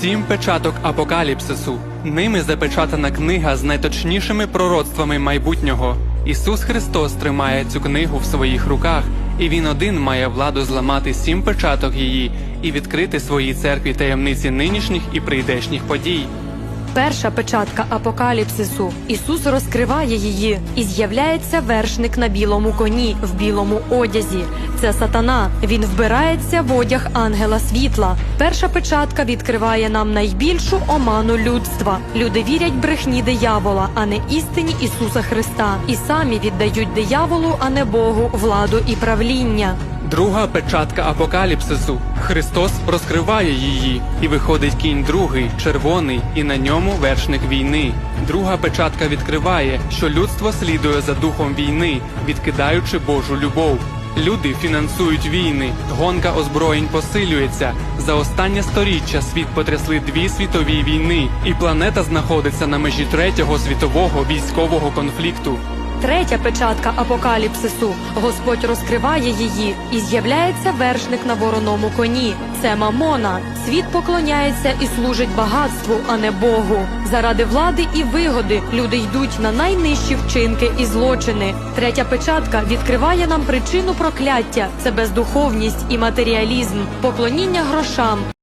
Сім печаток апокаліпсису. Ними запечатана книга з найточнішими пророцтвами майбутнього. Ісус Христос тримає цю книгу в своїх руках, і Він один має владу зламати сім печаток її і відкрити своїй церкві таємниці нинішніх і прийдешніх подій. Перша печатка апокаліпсису. Ісус розкриває її, і з'являється вершник на білому коні в білому одязі. Це сатана. Він вбирається в одяг ангела світла. Перша печатка відкриває нам найбільшу оману людства. Люди вірять брехні диявола, а не істині Ісуса Христа, і самі віддають дияволу, а не Богу, владу і правління. Друга печатка апокаліпсису. Христос розкриває її, і виходить кінь другий, червоний, і на ньому вершник війни. Друга печатка відкриває, що людство слідує за духом війни, відкидаючи Божу любов. Люди фінансують війни, гонка озброєнь посилюється. За останнє сторіччя світ потрясли дві світові війни, і планета знаходиться на межі третього світового військового конфлікту. Третя печатка апокаліпсису. Господь розкриває її, і з'являється вершник на вороному коні. Це мамона. Світ поклоняється і служить багатству, а не Богу. Заради влади і вигоди люди йдуть на найнижчі вчинки і злочини. Третя печатка відкриває нам причину прокляття. Це бездуховність і матеріалізм, поклоніння грошам.